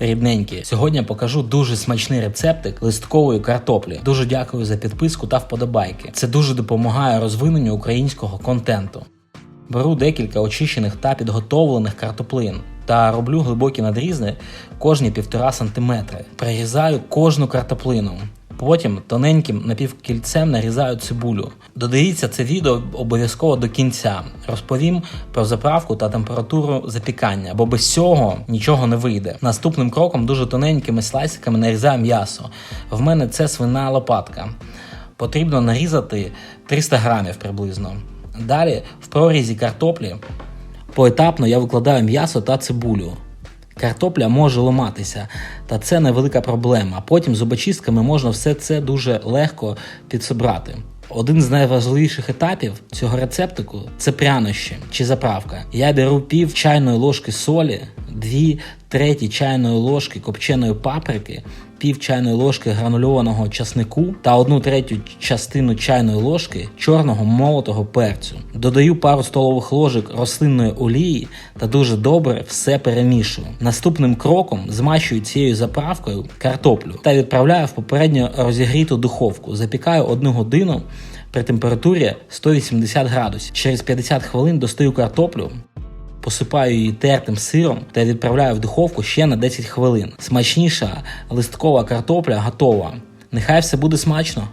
рідненькі. Сьогодні покажу дуже смачний рецептик листкової картоплі. Дуже дякую за підписку та вподобайки. Це дуже допомагає розвиненню українського контенту. Беру декілька очищених та підготовлених картоплин та роблю глибокі надрізи кожні 1,5 см. Прирізаю кожну картоплину. Потім тоненьким напівкільцем нарізаю цибулю. Додивіться це відео обов'язково до кінця. Розповім про заправку та температуру запікання, бо без цього нічого не вийде. Наступним кроком дуже тоненькими слайсиками нарізаю м'ясо. В мене це свина лопатка. Потрібно нарізати 300 грамів приблизно. Далі в прорізі картоплі поетапно я викладаю м'ясо та цибулю. Картопля може ламатися, та це невелика проблема. Потім зубочистками можна все це дуже легко підсобрати. Один з найважливіших етапів цього рецептику це прянощі чи заправка. Я беру пів чайної ложки солі, дві треті чайної ложки копченої паприки, пів чайної ложки гранульованого часнику та одну третю частину чайної ложки чорного молотого перцю. Додаю пару столових ложок рослинної олії та дуже добре все перемішую. Наступним кроком змащую цією заправкою картоплю та відправляю в попередньо розігріту духовку. Запікаю одну годину при температурі 180 градусів. Через 50 хвилин достаю картоплю. Посипаю її тертим сиром та відправляю в духовку ще на 10 хвилин. Смачніша листкова картопля готова. Нехай все буде смачно.